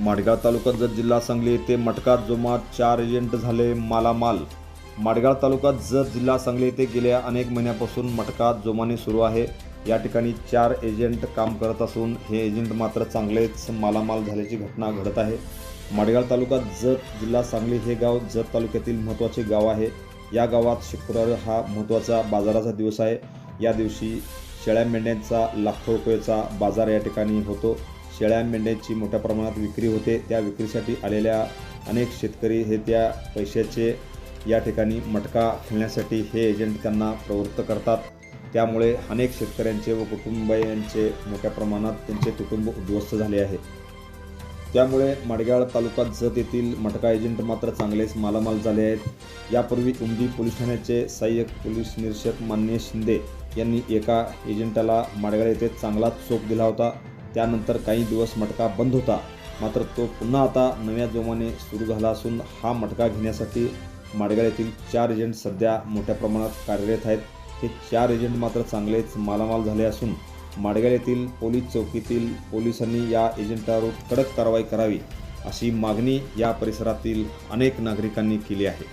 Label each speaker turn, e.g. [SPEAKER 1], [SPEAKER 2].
[SPEAKER 1] माडगाव तालुका जत जिल्हा सांगली येथे मटका जोमात चार एजंट झाले मालामाल. माडगाव तालुका जत जिल्हा सांगली येथे गेल्या अनेक महिन्यापासून मटका जोमाने सुरू आहे. या ठिकाणी चार एजंट काम करत असून हे एजंट मात्र चांगलेच मालामाल झाल्याची घटना घडत आहे. माडगाव तालुका जत जिल्हा सांगली हे गाव जत तालुक्यातील महत्त्वाचे गाव आहे या गावात शुक्रवार हा महत्त्वाचा बाजाराचा दिवस आहे. या दिवशी शेळ्या मेंढ्यांचा लाखो रुपयेचा बाजार या ठिकाणी होतो. शेळ्या मेंढ्यांची मोठ्या प्रमाणात विक्री होते. त्या विक्रीसाठी आलेल्या अनेक शेतकरी हे त्या पैशाचे या ठिकाणी मटका खेळण्यासाठी हे एजंट त्यांना प्रवृत्त करतात. त्यामुळे अनेक शेतकऱ्यांचे व कुटुंबियांचे मोठ्या प्रमाणात त्यांचे कुटुंब उद्ध्वस्त झाले आहे. त्यामुळे मडगाळ तालुका जत येथील मटका एजंट मात्र चांगलेच मालामाल झाले आहेत. यापूर्वी उमदी पोलीस ठाण्याचे सहाय्यक पोलीस निरीक्षक मान्य शिंदे यांनी एका एजंटाला माडगाळ येथे चांगलाच चोप दिला होता. त्यानंतर काही दिवस मटका बंद होता. मात्र तो पुन्हा आता नव्या जोमाने सुरू झाला असून हा मटका घेण्यासाठी माडगाव येथील चार एजंट सध्या मोठ्या प्रमाणात कार्यरत आहेत. हे चार एजंट मात्र चांगलेच मालामाल झाले असून माडगाव येथील पोलीस चौकीतील पोलिसांनी या एजंटावर कडक कारवाई करावी अशी मागणी या परिसरातील अनेक नागरिकांनी केली आहे.